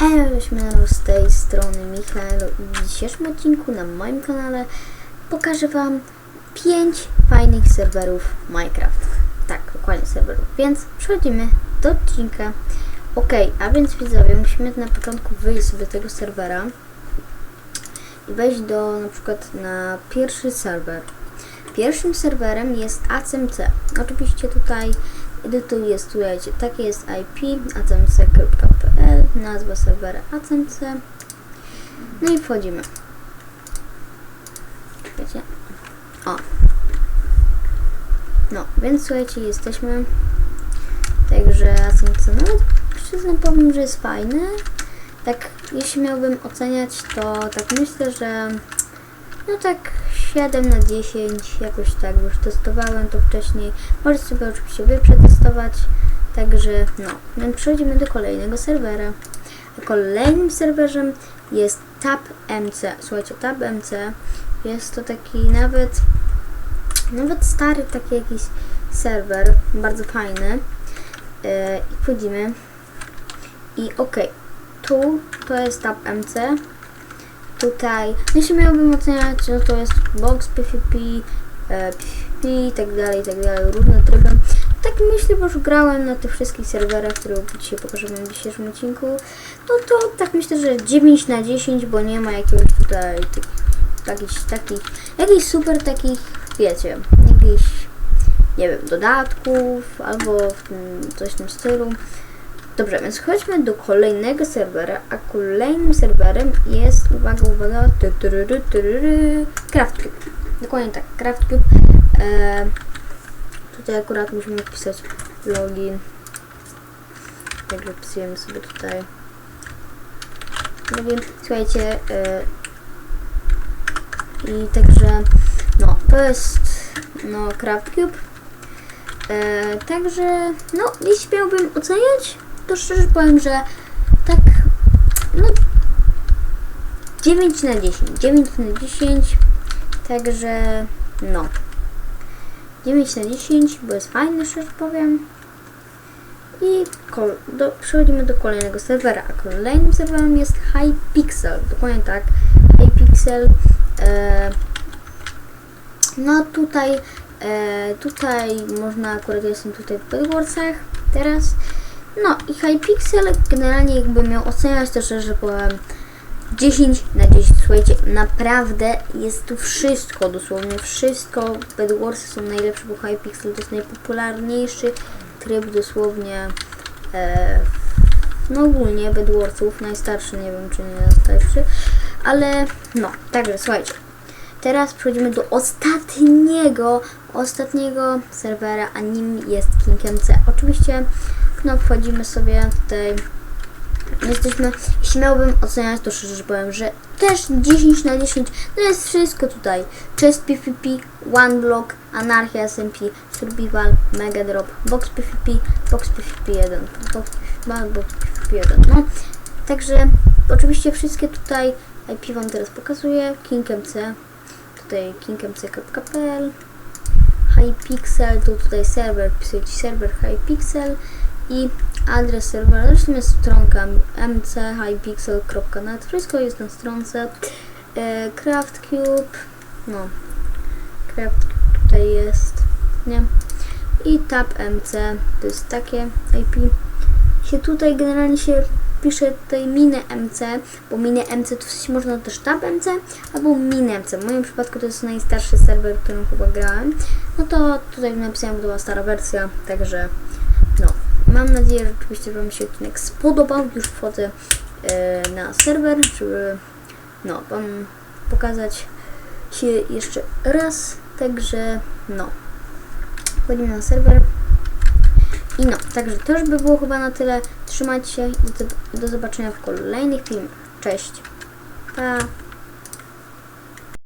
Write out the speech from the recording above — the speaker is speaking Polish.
Eee, z tej strony Michał i w dzisiejszym odcinku na moim kanale pokażę Wam 5 fajnych serwerów Minecraft. Tak, dokładnie serwerów, więc przechodzimy do odcinka. Ok, a więc widzowie, musimy na początku wyjść sobie z tego serwera i wejść do na przykład na pierwszy serwer. Pierwszym serwerem jest ACMC. Oczywiście tutaj edytuję, słuchajcie, takie jest IP acmc.pl, nazwa serwera ACMC. No i wchodzimy. Wiecie? O. No, więc słuchajcie, jesteśmy. Także ACMC, no przyznam, powiem, że jest fajny. Tak, jeśli miałbym oceniać, to tak myślę, że no tak 7 na 10, jakoś tak, bo już testowałem to wcześniej. Możecie sobie oczywiście wy przetestować. Także no, więc przechodzimy do kolejnego serwera. A kolejnym serwerem jest TabMC. Słuchajcie, TabMC jest to taki nawet nawet stary taki jakiś serwer, bardzo fajny. Yy, I wchodzimy. I okej, tu to jest TabMC tutaj, jeśli miałbym oceniać, no to jest box PvP, e, PvP i tak dalej, i tak dalej, różne tryby. Tak myślę, bo już grałem na tych wszystkich serwerach, które dzisiaj pokażę w dzisiejszym odcinku. No to tak myślę, że 9 na 10, bo nie ma jakiegoś tutaj takich, takich, jakichś super takich, wiecie, jakichś, nie wiem, dodatków albo w tym, coś w tym stylu. Dobrze, więc chodźmy do kolejnego serwera, a kolejnym serwerem jest, uwaga, uwaga, CraftCube. Dokładnie tak, CraftCube. E, tutaj akurat musimy wpisać login. Także wpisujemy sobie tutaj login. Słuchajcie, e, i także, no, to jest, no, CraftCube. E, także, no, jeśli miałbym oceniać, to szczerze powiem, że tak, no 9 na 10, 9 na 10, także no 9 na 10, bo jest fajny, szczerze powiem. I do, przechodzimy do kolejnego serwera, a kolejnym serwerem jest Hypixel, dokładnie tak, Hypixel. E, no tutaj, e, tutaj można, akurat jestem tutaj w Bedwarsach teraz, no i Hypixel generalnie jakby miał oceniać to szczerze powiem 10 na 10. Słuchajcie, naprawdę jest tu wszystko, dosłownie wszystko. Bedwarsy są najlepsze, bo Hypixel to jest najpopularniejszy tryb dosłownie e, no ogólnie Bedwarsów, najstarszy, nie wiem czy nie najstarszy, ale no, także słuchajcie. Teraz przechodzimy do ostatniego, ostatniego serwera, a nim jest KingMC. Oczywiście no wchodzimy sobie tutaj. Jesteśmy, jeśli miałbym oceniać, to szczerze powiem, że też 10 na 10 to jest wszystko tutaj. Chest PvP, One Block, Anarchia SMP, Survival, Mega Drop, Box PvP, Box PvP 1, Box PvP, Box PvP 1, no. Także oczywiście wszystkie tutaj IP Wam teraz pokazuję, KingMC, tutaj kingmc.pl, Hypixel, to tutaj serwer, wpisujecie serwer Hypixel, i adres serwera. Zresztą jest stronka mchipixel.net. Wszystko jest na stronce. E, CraftCube. No. CraftCube tutaj jest. Nie. I tab.mc. To jest takie IP. Się tutaj generalnie się pisze tutaj minę MC, bo minę MC to w sensie można też tab MC albo minę MC. W moim przypadku to jest najstarszy serwer, którym chyba grałem. No to tutaj napisałem, że to była stara wersja, także no. Mam nadzieję, że oczywiście Wam się odcinek spodobał. Już wchodzę e, na serwer, żeby no, Wam pokazać się jeszcze raz. Także no, wchodzimy na serwer. I no, także to już by było chyba na tyle. Trzymajcie się do, do zobaczenia w kolejnych filmach. Cześć. Pa.